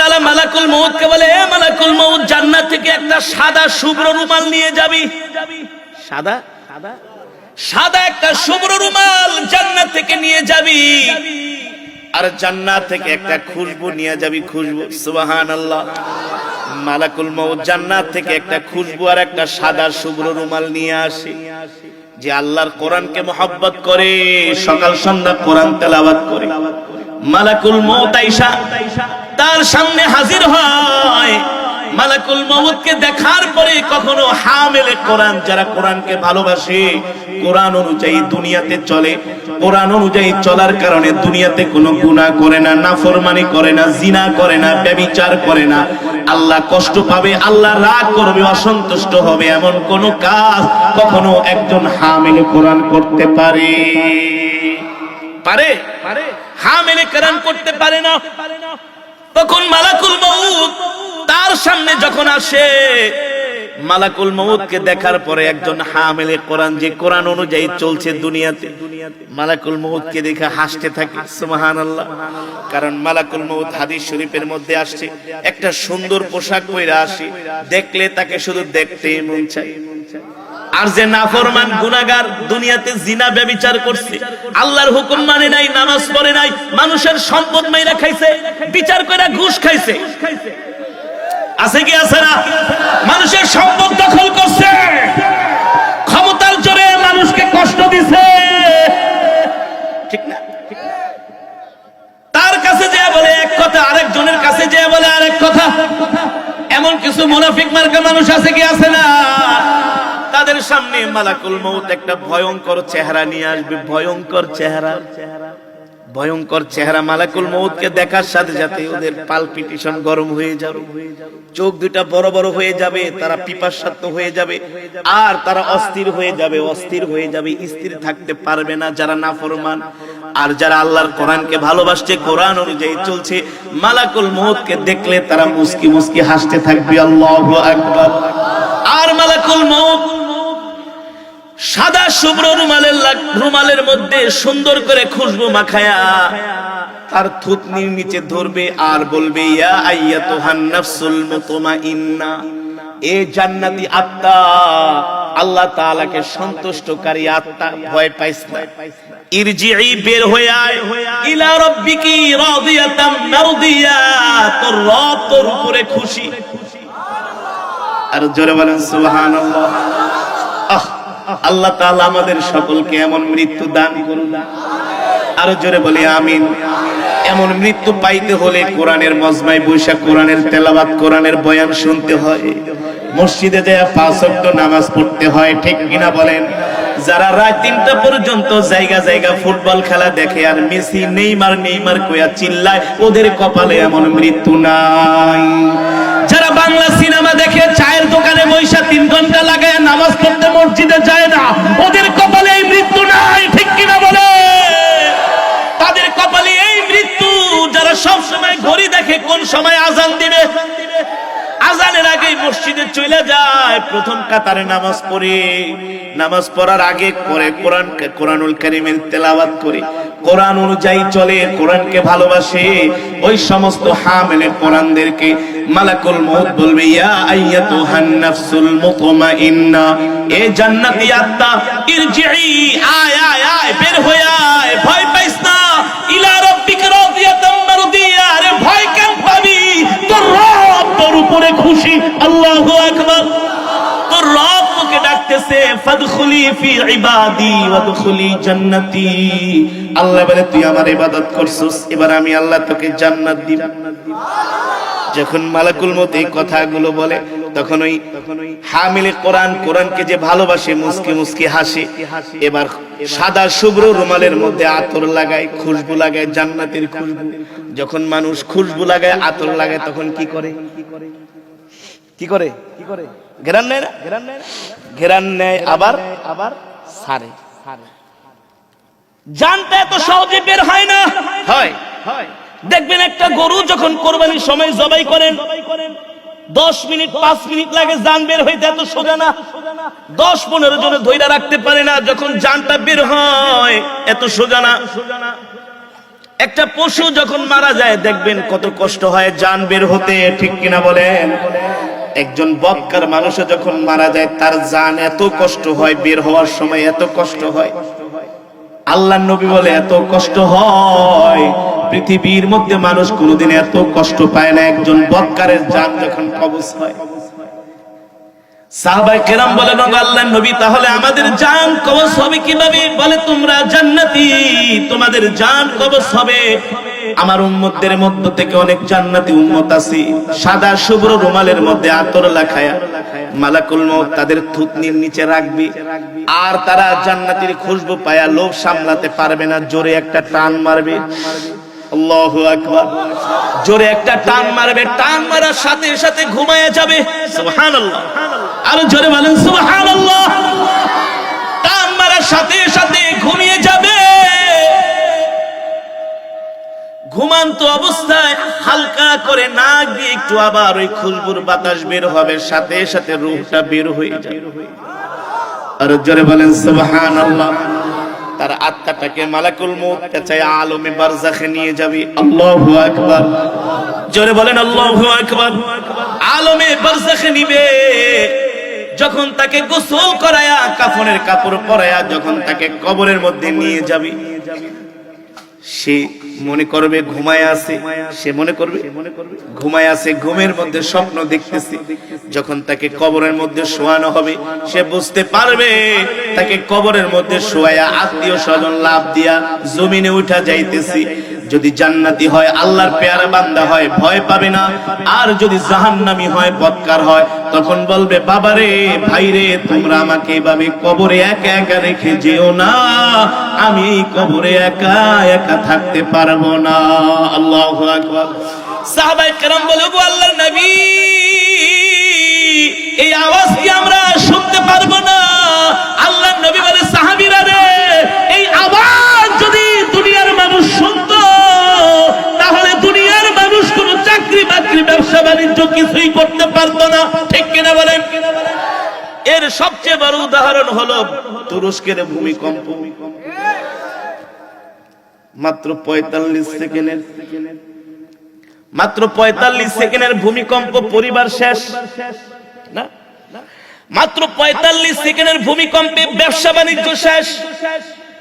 তাআলা মালাকুল মউতকে বলে মালাকুল জান্নাত থেকে একটা সাদা শুভ্র রুমাল নিয়ে যাবি। সাদা? সাদা? সাদা একটা শুভ্র রুমাল জান্নাত থেকে নিয়ে যাবি। আর জান্নাত থেকে একটা খুশবু নিয়ে যাবি, খুশবু। সুবহানাল্লাহ। মালাকুল জান্নাত থেকে একটা খুশবু আর একটা সাদা শুভ্র রুমাল নিয়ে আসে। যে আল্লাহর কোরআনকে মোহাব্বত করে, সকাল সন্ধ্যা কোরআন তেলাওয়াত করে। মালাকুল মউত আইসা তার সামনে হাজির হয়। মালাকুল মউতকে দেখার পরে কখনো হামেলে কোরআন, যারা কোরআনকে ভালোবাসে, কোরআন অনুযায়ী দুনিয়াতে চলে। কোরআন অনুযায়ী চলার কারণে দুনিয়াতে কোনো গুনাহ করে না, নাফরমানি করে না, জিনা করে না ব্যভিচার করে না। আল্লাহ কষ্ট পাবে, আল্লাহ রাগ করবে, অসন্তুষ্ট হবে এমন কোন কাজ কখনো একজন হামেলে কোরআন করতে পারে। পারে? পারে। হামেলে কোরআন করতে পারে না। তখন মালাকুল মউত তার সামনে যখন আসে, মালাকুল মউতকে দেখার পরে একজন হামেলে কোরআন, যে কোরআন অনুযায়ী চলছে দুনিয়াতে, মালাকুল মউতকে দেখে হাসতে থাকে, সুবহানাল্লাহ। কারণ মালাকুল মউত হাদিস শরীফের মধ্যে আসছে, একটা সুন্দর পোশাক পরে আসে, দেখলে তাকে শুধু দেখতেই মন চায়। আর যে নাফরমান গুনাগার দুনিয়াতে জিনা ব্যভিচার করছে, আল্লাহর হুকুম মানে নাই, নামাজ পড়ে নাই, মানুষের সম্পদ মাইরা খাইছে, বিচার করে ঘুষ খাইছে। আছে কি, আছে না? মানুষের সম্পদ দখল করছে। ক্ষমতার জোরে মানুষকে কষ্ট দিছে। ঠিক না? তার কাছে যে বলে এক কথা, আরেকজনের কাছে যে বলে আরেক কথা। এমন কিছু মুনাফিক মার্কা মানুষ আছে কি, আছে না? সামনে মালাকুল মৌত একটা ভয়ঙ্কর চেহারা নিয়ে আসবে, ভয়ঙ্কর চেহারা। ভয়ঙ্কর চেহারা মালাকুল মৌতকে দেখার সাথে সাথে ওদের পালপিটিশন গরম হয়ে যাবে। চোখ দুটা বড় বড় হয়ে যাবে, তারা পিপাসাত্ম হয়ে যাবে, আর তারা অস্থির হয়ে যাবে, অস্থির হয়ে যাবে, স্থির থাকতে পারবে না যারা নাফরমান। আর যারা আল্লাহর কোরআনকে ভালোবাসছে, কোরআন অনুযায়ী চলছে, মালাকুল মৌতকে দেখলে তারা মুস্কি মুস্কি হাসতে থাকবে, আল্লাহু আকবার। আর মালাকুল মৌত সাদা শুভ্র রুমালের রুমালের মধ্যে সুন্দর করে খুশবু মাখায়া তার থুতনির নিচে ধরবে আর বলবে, ইয়া মুতমাইন্না, এ জান্নাতি আত্মা, আল্লাহ তাআলাকে সন্তুষ্টকারী আত্মা, ভয় পাইস না। ইরজিই বের হয়ে আয়। ইলা রাব্বিকি রাদিয়াতাম মারদিয়া, তোর রব তোর উপরে খুশি। আর জোরে বলেন, সুবহানাল্লাহ। আল্লাহ তাআলা আমাদের সকলকে এমন মৃত্যু দান করুন। আরও জোরে বলি, আমিন। এমন মৃত্যু পাইতে হলে কোরআনের মজমায় বৈশাখ, কোরআনের তেলাওয়াত, কোরআনের বয়ান শুনতে হয়। মসজিদে যায় পাঁচ নামাজ পড়তে হয়, ঠিক কিনা বলেন? যারা রাত তিনটা পর্যন্ত জায়গা জায়গা ফুটবল খেলা দেখে আর মেসি, নেইমার নেইমার কইয়া চিল্লায়, ওদের কপালে এমন মৃত্যু নাই। যারা বাংলা সিনেমা দেখে চায়ের দোকানে বৈশা তিন ঘণ্টা লাগায় নামাজ পড়তে মসজিদে যায় না, ওদের কপালে এই মৃত্যু নাই, ঠিক কিনা বলে? তাদের কপালে এই মৃত্যু, যারা সব সময় ঘড়ি দেখে কোন সময় আজান দিবে, আজানের আগেই মসজিদে চলে যায়। প্রথম কাতারে নামাজ পড়ে। নামাজ পড়ার আগে পরে কোরআন কোরআনুল কারিমের তেলাওয়াত করে। কোরআন অনুযায়ী চলে, কোরআনকে ভালোবাসে। ওই সমস্ত হামেলে কোরআনদেরকে মালাকুল মউত বলবে, ইয়া আইয়াতুহান নাফসুল মুতমাইন্না, এ জান্নাতি আত্মা ইরজিই আয় আয় আয়, বের হয়ে আয় উপরে খুশি, আল্লাহ আকবার। তোর রব তোকে ডাকতেছে, ফাদখুলি ফি ইবাদি, ওয়াদখুলি জান্নাতি। আল্লাহ বলে, তুই আমার ইবাদত করছিস, এবার আমি আল্লাহ তোকে জান্নাত দিব। যখন মালাকুল মত এই কথাগুলো বলে তখন ওই হামিলে কোরআন কোরআনকে যে ভালোবাসে মুসকি মুসকি হাসে এবার সাদা শুভ্র রুমালের মধ্যে আতর লাগায় খুশবু লাগায় জান্নাতের খুশবু। যখন মানুষ খুশবু লাগায় আতর লাগায় তখন কি করে? কি করে? কি করে ঘেরান নেয় না? ঘেরান নেয় ঘেরান নেয় আবার আবার সারে। জানতে এত সহজে বের হয় না। হয়। হয়। দেখবেন একটা গরু যখন কোরবানির সময় জবাই করেন দশ মিনিট, পাঁচ মিনিট লাগে জান বের হইতে, এত সোজা না। দশ পনেরো জনে ধৈর্য রাখতে পারে না, যখন জানটা বের হয়, এত সোজা না। একটা পশু যখন মারা যায়, দেখবেন কত কষ্ট হয় যান বের হতে, ঠিক কিনা বলেন? একজন বক্কার মানুষও যখন মারা যায়, তার জান এত কষ্ট হয়, বের হওয়ার সময় এত কষ্ট হয়। আল্লাহ নবী বলে এত কষ্ট হয়। পৃথিবীর মধ্যে মানুষ কোনোদিন এত কষ্ট পায় না, একজন বক্কারের জান যখন কবজ হয়। কেরাম নবী, তাহলে আমাদের জান কবজ হবে কীভাবে? বলে, তোমরা জান্নাতি, তোমাদের জান কবজ হবে। আমার উম্মতদের মধ্য থেকে অনেক জান্নাতি উম্মত আছে, সাদা শুভ্র রুমালের মধ্যে আতর লাখায়া মালাকুল তাদের থুতনির নিচে রাখবে, আর তারা জান্নাতির খুশবু পায়া লোভ সামলাতে পারবে না, জোরে একটা টান মারবে। আল্লাহু আকবার। জোরে একটা টান মারবে টান মারার সাথে সাথে ঘুমায়া যাবে। আরও জোরে বলেন সুবহানাল্লাহ। টান মারার সাথে সাথে ঘুমিয়ে যাবে। ঘুমান্ত অবস্থায় হালকা করে নাক দিয়ে একটু আবার ওই খুশবুর বাতাস বের হবে সাথে সাথে রূহটা বের হয়ে যাবে। আর জোরে বলেন সুবহানাল্লাহ। তার আত্মাটাকে মালাকুল মউত পেঁচায় আলমে বারজাখে নিয়ে যাবে। আল্লাহু আকবার। জোরে বলেন, আল্লাহু আকবার। আলমে বারজাখে নিবে। যখন তাকে গোসল করায়া কাফনের কাপড় পরায়া, যখন তাকে কবরের মধ্যে নিয়ে যাবে। সে মনে করবে ঘুমায় আছে, সে মনে করবে? ঘুমায় আছে, ঘুমের মধ্যে স্বপ্ন দেখতেছে। যখন তাকে কবরের মধ্যে শোয়ানো হবে, সে বুঝতে পারবে, তাকে কবরের মধ্যে শোয়া আত্মীয় স্বজন লাভ দিয়া জমিনে উঠা যাইতেছি। যদি জান্নাতি হয়, আল্লাহর পেয়ারা বান্দা হয়, ভয় পাবে না। আর যদি জাহান্নামি হয়, বৎকার হয় তখন বলবে, বাবারে, ভাইরে, তোমরা আমাকে এভাবে কবরে একা একা রেখে যেও না। আমি কবরে একা একা থাকতে পারব না। আল্লাহ আকবার। সাহাবাই কেরাম বলে গো আল্লাহর নবী সবচেয়ে বড় উদাহরণ হলো তুরস্কের ভূমিকম্প। মাত্র পঁয়তাল্লিশ সেকেন্ডের। মাত্র পঁয়তাল্লিশ সেকেন্ডের ভূমিকম্প পরিবার শেষ। না? মাত্র পঁয়তাল্লিশ সেকেন্ডের ভূমিকম্পে ব্যবসা বাণিজ্য শেষ।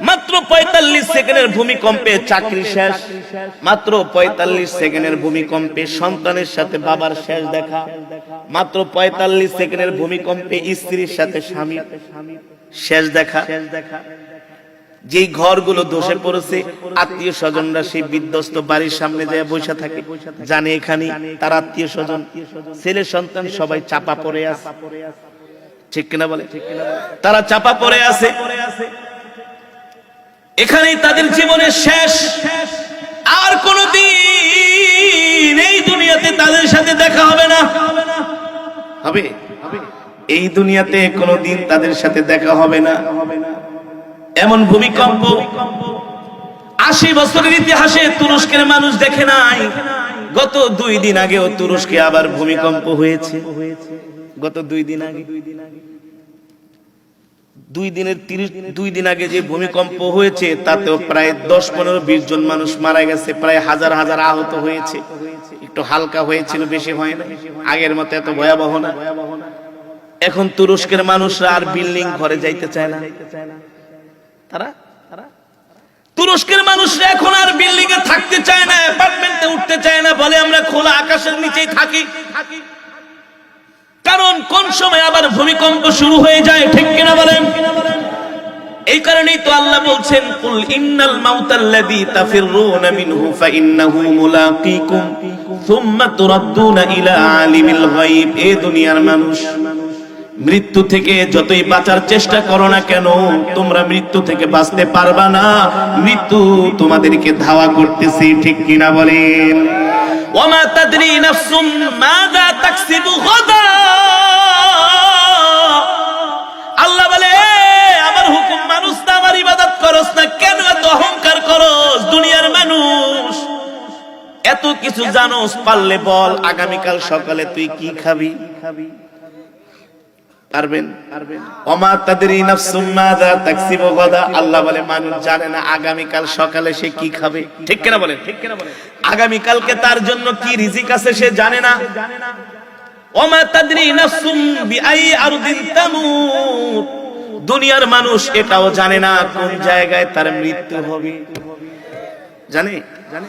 মাত্র পঁয়তাল্লিশ সেকেন্ডের ভূমিকম্পে চাকরি শেষ। মাত্র পঁয়তাল্লিশ সেকেন্ডের ভূমিকম্পে সন্তানের সাথে বাবার শেষ দেখা। মাত্র পঁয়তাল্লিশ সেকেন্ডের ভূমিকম্পে স্ত্রীর সাথে স্বামী শেষ দেখা। যেই ঘরগুলো ধসে পড়েছে, আত্মীয় স্বজনরা সেই বিধ্বস্ত বাড়ির সামনে যায় বসে থাকে। জানে এখানে তার আত্মীয় স্বজন। ছেলে সন্তান সবাই চাপা পড়ে আছে। ঠিক কিনা বলে? তারা চাপা পড়ে আছে। এখানেই তাদের জীবনের শেষ। আর কোন দিন এই দুনিয়াতে তাদের সাথে দেখা হবে না। হবে? এই দুনিয়াতে কোনো দিন তাদের সাথে দেখা হবে না। এমন ভূমিকম্প আশি বছরের ইতিহাসে তুরস্কের মানুষ দেখে নাই। গত দুই দিন আগেও তুরস্কে আবার ভূমিকম্প হয়েছে। গত দুই দিন আগে। দুই দিনের তিরিশ, দুই দিন আগে যে ভূমিকম্প হয়েছে, তাতেও প্রায় দশ, পনেরো, বিশ জন মানুষ মারা গেছে, প্রায় হাজার হাজার আহত হয়েছে। একটু হালকা হয়েছিল, বেশি হয় না। আগের মতো এত ভয়াবহ না। এখন তুরস্কের মানুষরা আর বিল্ডিং ঘরে যাইতে চায় না। তারা তুরস্কের মানুষরা এখন আর বিল্ডিং এ থাকতে চায় না, অ্যাপার্টমেন্টে উঠতে চায় না, বলে আমরা খোলা আকাশের নিচেই থাকি থাকি। কারণ কোন সময় আবার ভূমিকম্প শুরু হয়ে যায়, ঠিক কিনা বলেন? এই কারণেই তো আল্লাহ বলছেন, কুল ইন্নাল মাউতাল্লাযী তাফিররুনা মিনহু ফাইন্নাহু মুলাকীকুম সুম্মা তুরাদ্দুনা ইলা আলিমিল গায়ব। এ দুনিয়ার মানুষ, মৃত্যু থেকে যতই বাঁচার চেষ্টা করো না কেন, তোমরা মৃত্যু থেকে বাঁচতে পারবা না। মৃত্যু তোমাদেরকে ধাওয়া করতেছে, ঠিক কিনা বলেন? ওমা তাদরি নাফসুম, মাযা তাকসিবু গাদা। আল্লাহ বলে আমার হুকুম মানুষ না, আমার ইবাদত করস না, কেন এত অহংকার করস দুনিয়ার মানুষ? এত কিছু জানোস, পারলে বল, আগামীকাল সকালে তুই কি খাবি খাবি? পারবেন? ওমা তাদরি নাফসুম মাযা তাকসিবু গাদা। আল্লাহ বলে মানুষ জানে না আগামীকাল সকালে সে কি খাবে। ঠিক কিনা বলেন? ঠিক কিনা বলেন? আগামী তার জন্য কি রিজিক আছে সে জানে না। ওমা তাদরি নাফসুম বিআই আরদিন তামুত। দুনিয়ার মানুষ এটাও জানে না কোন জায়গায় তার মৃত্যু হবে। জানে? জানে।